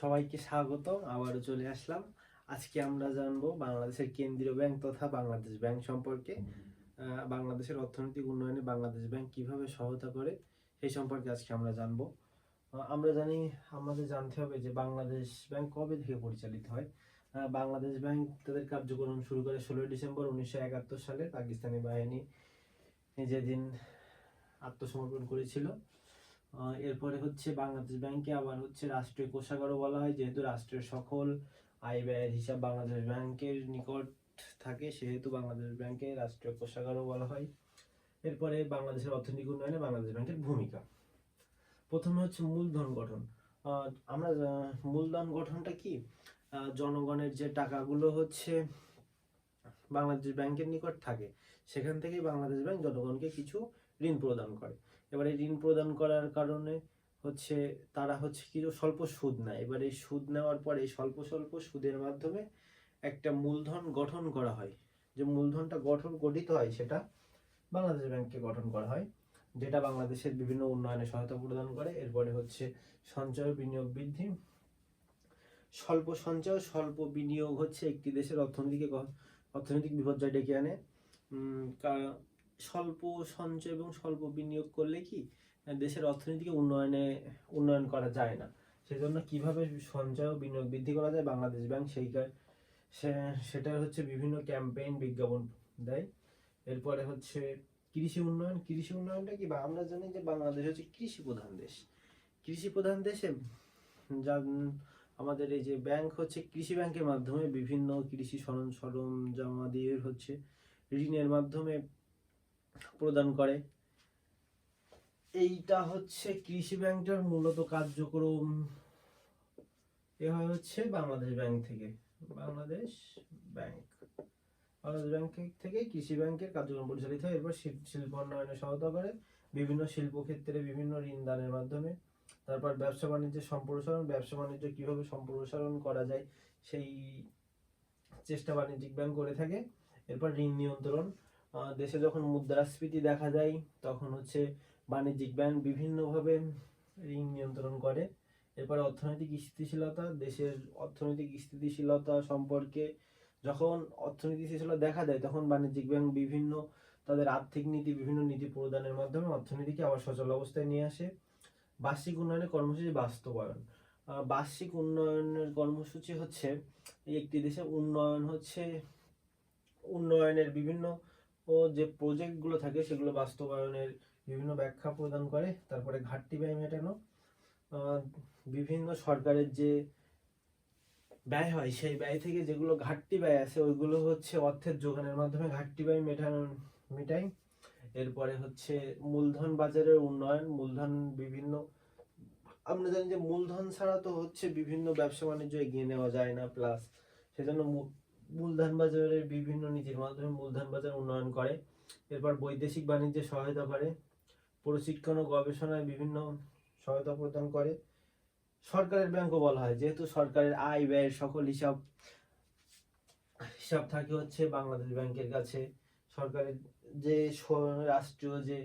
সবাইকে স্বাগত আবারও চলে আসলাম। আজকে আমরা জানব বাংলাদেশের কেন্দ্রীয় ব্যাংক তথা বাংলাদেশ ব্যাংক সম্পর্কে। বাংলাদেশের অর্থনৈতিক উন্নয়নে বাংলাদেশ ব্যাংক কীভাবে সহায়তা করে সেই সম্পর্কে আজকে আমরা জানব। আমরা জানি, আমাদের জানতে হবে যে বাংলাদেশ ব্যাংক কবে থেকে পরিচালিত হয়। বাংলাদেশ ব্যাংক তাদের কার্যক্রম শুরু করে ষোলোই ডিসেম্বর উনিশশো একাত্তর সালে। পাকিস্তানি বাহিনী যেদিন আত্মসমর্পণ করেছিল এরপরে হচ্ছে বাংলাদেশ ব্যাংকে আবার হচ্ছে রাষ্ট্রীয় কোষাগারও বলা হয়, যেহেতু রাষ্ট্রের সকল আয় ব্যয়ের হিসাব বাংলাদেশ ব্যাংকের নিকট থাকে, সেহেতু বাংলাদেশ ব্যাংকে রাষ্ট্রীয় কোষাগারও বলা হয়। এরপরে বাংলাদেশের অর্থনৈতিক উন্নয়নে বাংলাদেশ ব্যাংকের ভূমিকা। প্রথমে হচ্ছে মূলধন গঠন। আমরা মূলধন গঠনটা কি? জনগণের যে টাকাগুলো হচ্ছে বাংলাদেশ ব্যাংকের নিকট থাকে, সেখান থেকেই বাংলাদেশ ব্যাংক জনগণকে কিছু ঋণ প্রদান করে। এবারে ঋণ প্রদান করার কারণে হচ্ছে তারা হচ্ছে কিছু স্বল্প সুদ নেয়। এবার এই সুদ নেওয়ার পরে স্বল্প স্বল্প সুদের মাধ্যমে একটা মূলধন গঠন করা হয়। যে মূলধনটা গঠন গঠিত হয় সেটা বাংলাদেশ ব্যাংককে গঠন করা হয়, যেটা বাংলাদেশের বিভিন্ন উন্নয়নে সহায়তা প্রদান করে। এরপরে হচ্ছে সঞ্চয় বিনিয়োগ বৃদ্ধি। স্বল্প সঞ্চয় স্বল্প বিনিয়োগ হচ্ছে একটি দেশের অর্থনীতিকে অর্থনৈতিক বিপর্যয় ডেকে আনে। কা- স্বল্প সঞ্চয় এবং স্বল্প বিনিয়োগ করলে কি দেশের অর্থনীতিকে উন্নয়নে, উন্নয়ন করা যায় না? সেই জন্য কীভাবে সঞ্চয় ও বিনিয়োগ বৃদ্ধি করা যায়? বাংলাদেশ ব্যাংক সেই সেটা হচ্ছে বিভিন্ন ক্যাম্পেইন বিজ্ঞাপন দেয়। এরপরে হচ্ছে কৃষি উন্নয়ন। কৃষি উন্নয়নটা কি? বা আমরা জানি যে বাংলাদেশ হচ্ছে কৃষি প্রধান দেশ। কৃষি প্রধান দেশে যা, আমাদের এই যে ব্যাংক হচ্ছে কৃষি ব্যাংকের মাধ্যমে বিভিন্ন কৃষি সরঞ্জ সরঞ্জামাদি হচ্ছে ঋণের মাধ্যমে প্রদান করে। এইটা হচ্ছে কৃষি ব্যাংকটার মূলত কার্যক্রম। এ হচ্ছে বাংলাদেশ ব্যাংক থেকে। বাংলাদেশ ব্যাংক। বাংলাদেশ ব্যাংক থেকে কৃষি ব্যাংকের কার্যক্রম পরিচালিত হয়। এরপর শিল- শিল্প উন্নয়নে সহায়তা করে। বিভিন্ন শিল্প ক্ষেত্রে বিভিন্ন ঋণ দানের মাধ্যমে। তারপর ব্যবসা বাণিজ্যের সম্প্রসারণ। ব্যবসা বাণিজ্য কীভাবে সম্প্রসারণ করা যায়, সেই চেষ্টা বাণিজ্যিক ব্যাংক করে থাকে। এরপর ঋণ নিয়ন্ত্রণ। দেশে যখন মুদ্রাস্ফীতি দেখা যায়, তখন হচ্ছে বাণিজ্যিক ব্যাংক বিভিন্নভাবে ঋণ নিয়ন্ত্রণ করে। এরপরে অর্থনৈতিক স্থিতিশীলতা, দেশের অর্থনৈতিক স্থিতিশীলতা সম্পর্কে যখন অর্থনৈতিক স্থিতিশীলতা দেখা দেয়, তখন বাণিজ্যিক ব্যাংক বিভিন্ন তাদের আর্থিক নীতি, বিভিন্ন নীতি প্রদানের মাধ্যমে অর্থনীতিকে আবার সচল অবস্থায় নিয়ে আসে। বার্ষিক উন্নয়নের কর্মসূচি বাস্তবায়ন। বার্ষিক উন্নয়নের কর্মসূচি হচ্ছে একটি দেশে উন্নয়ন হচ্ছে, উন্নয়নের বিভিন্ন ও যে প্রজেক্টগুলো থাকে সেগুলো বাস্তবায়নের বিভিন্ন ব্যাখ্যা প্রদান করে, তারপরে ঘাটতি ব্যয় মেটানো বিভিন্ন সরকারের যে ব্যয় হয় সেই ব্যয় থেকে যেগুলো ঘাটতি ব্যয় আছে, ওইগুলো হচ্ছে অর্থের যোগানের মাধ্যমে ঘাটতি ব্যয় মেটানো, মেটাই। এরপরে হচ্ছে মূলধন বাজারের উন্নয়ন, মূলধন বিভিন্ন, আমরা জানি যে মূলধন ছাড়া তো হচ্ছে বিভিন্ন ব্যবসা বাণিজ্য এগিয়ে নেওয়া যায় না প্লাস সেজন্য মূলধন বাজারের বিভিন্ন নীতির মাধ্যমে মূলধন বাজার উন্নয়ন করে, এরপর বৈদেশিক বাণিজ্যে সহায়তা করে, প্রশিক্ষণ ও গবেষণায় বিভিন্ন সহায়তা প্রদান করে। সরকারের ব্যাংকও বলা হয়, যেহেতু সরকারের আয় ব্যয়ের সকল হিসাব হিসাব থাকে হচ্ছে বাংলাদেশ ব্যাংকের কাছে। সরকারের যে রাষ্ট্রীয় যে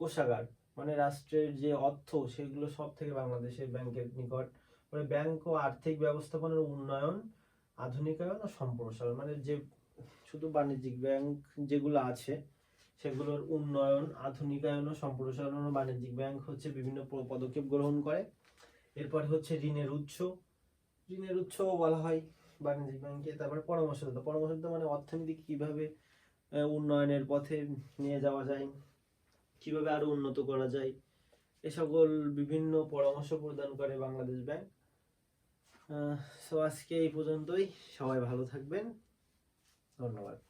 কোষাগার মানে রাষ্ট্রের যে অর্থ, সেগুলো সব থেকে বাংলাদেশের ব্যাংকের নিকট। মানে ব্যাংক ও আর্থিক ব্যবস্থাপনার উন্নয়ন আধুনিকায়ন ও সম্প্রসারণ মানে যে শুধু বাণিজ্যিক ব্যাংক যেগুলো আছে, সেগুলোর উন্নয়ন, আধুনিকায়ন ও সম্প্রসারণ ও বাণিজ্যিক ব্যাংক হচ্ছে বিভিন্ন পদক্ষেপ গ্রহণ করে। এরপর হচ্ছে ঋণের উৎস। ঋণের উৎসও বলা হয় বাণিজ্যিক ব্যাংকে। তারপরে পরামর্শদাতা। পরামর্শদাতা মানে অর্থনীতিকে কীভাবে উন্নয়নের পথে নিয়ে যাওয়া যায়, কীভাবে আরও উন্নত করা যায়, এ সকল বিভিন্ন পরামর্শ প্রদান করে বাংলাদেশ ব্যাংক। সো আজকে এই পর্যন্তই। সবাই ভালো থাকবেন। ধন্যবাদ।